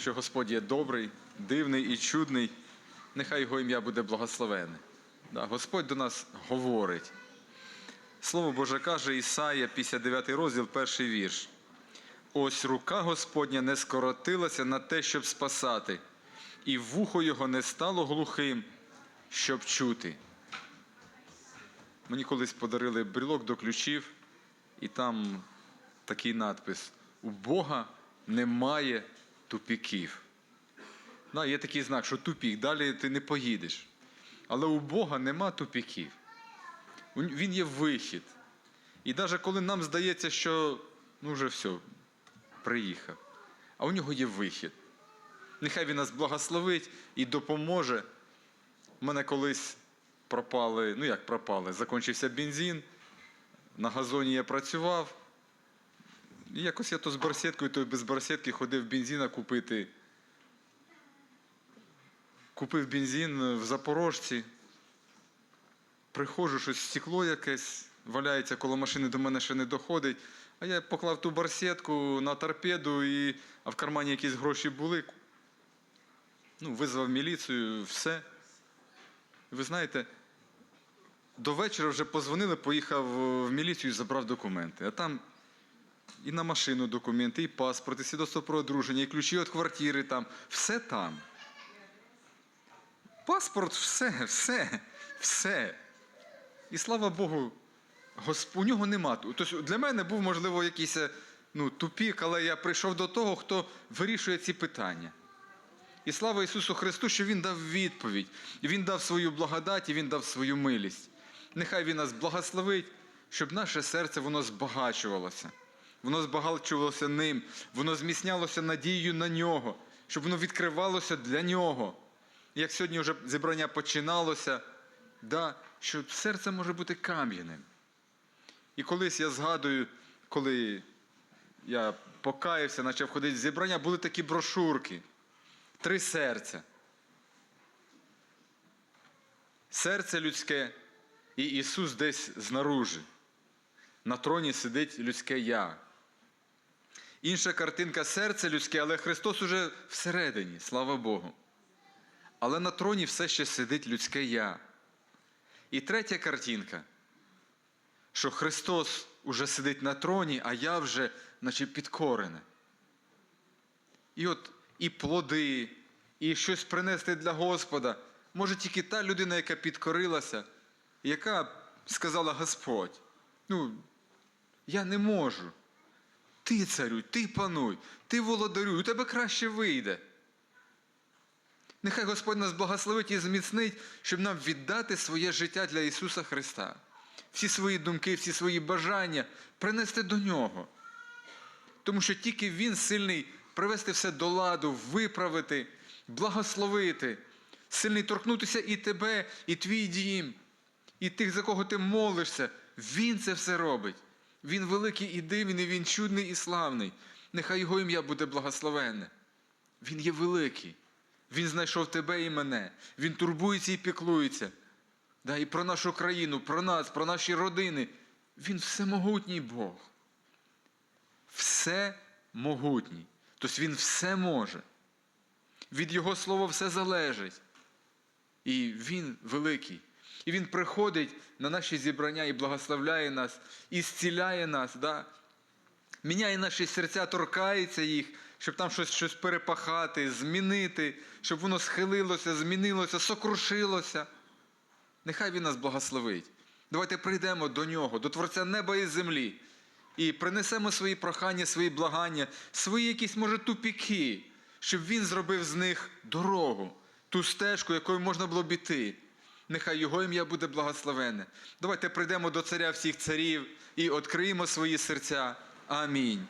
що Господь є добрий, дивний і чудний. Нехай його ім'я буде благословене. Господь до нас говорить. Слово Боже каже Ісая, 59 розділ, перший вірш. Ось рука Господня не скоротилася на те, щоб спасати, і вухо його не стало глухим, щоб чути. Мені колись подарили брілок до ключів, і там такий надпис: У Бога немає тупіків. Да, є такий знак, що тупік, далі ти не поїдеш. Але у Бога нема тупіків. Він є вихід. І навіть коли нам здається, що ну вже все, приїхав, а у нього є вихід. Нехай він нас благословить і допоможе. У мене колись пропали, ну як пропали, закінчився бензин, на газоні я працював. Якось я то з барсеткою, то без барсетки ходив бензина купити. Купив бензин в Запорожці. Приходжу, щось стекло якесь валяється коло машини, до мене ще не доходить. А я поклав ту барсетку на торпеду, і... а в кармані якісь гроші були. Ну, визвав міліцію, все. Ви знаєте, до вечора вже позвонили, поїхав в міліцію і забрав документи. А там і на машину документи, і паспорт, і свідоцтво про одруження, і ключі від квартири там. Все там. Паспорт, все, все, все. І слава Богу, Госп... у нього нема. Тобто для мене був, можливо, якийсь ну, тупік, але я прийшов до того, хто вирішує ці питання. І слава Ісусу Христу, що Він дав відповідь, Він дав свою благодать, і Він дав свою милість. Нехай Він нас благословить, щоб наше серце воно збагачувалося. Воно збагачувалося ним, воно зміцнялося надією на нього, щоб воно відкривалося для нього. Як сьогодні вже зібрання починалося, да, що серце може бути кам'яним. І колись я згадую, коли я покаявся, почав ходити в зібрання, були такі брошурки. Три серця. Серце людське і Ісус десь знаружи. На троні сидить людське я. Інша картинка серце людське, але Христос уже всередині, слава Богу. Але на троні все ще сидить людське я. І третя картинка, що Христос уже сидить на троні, а я вже, наче підкорене. І от і плоди, і щось принести для Господа може тільки та людина, яка підкорилася, яка сказала Господь, ну, я не можу. Ти царюй, ти пануй, ти володарюй, у тебе краще вийде. Нехай Господь нас благословить і зміцнить, щоб нам віддати своє життя для Ісуса Христа. Всі свої думки, всі свої бажання принести до Нього. Тому що тільки Він сильний привести все до ладу, виправити, благословити, сильний торкнутися і тебе, і твій дім, і тих, за кого ти молишся. Він це все робить. Він великий і дивний, він чудний і славний. Нехай його ім'я буде благословенне. Він є великий. Він знайшов тебе і мене. Він турбується і піклується. Да, і про нашу країну, про нас, про наші родини. Він всемогутній Бог. Все могутній. Тобто Він все може. Від Його слова все залежить. І Він великий. І Він приходить на наші зібрання і благословляє нас, і зціляє нас, да? міняє наші серця, торкається їх, щоб там щось, щось перепахати, змінити, щоб воно схилилося, змінилося, сокрушилося. Нехай Він нас благословить. Давайте прийдемо до Нього, до Творця неба і землі, і принесемо свої прохання, свої благання, свої якісь, може, тупіки, щоб Він зробив з них дорогу, ту стежку, якою можна було б іти. Нехай Його ім'я буде благословене. Давайте прийдемо до Царя всіх царів і відкриємо свої серця. Амінь.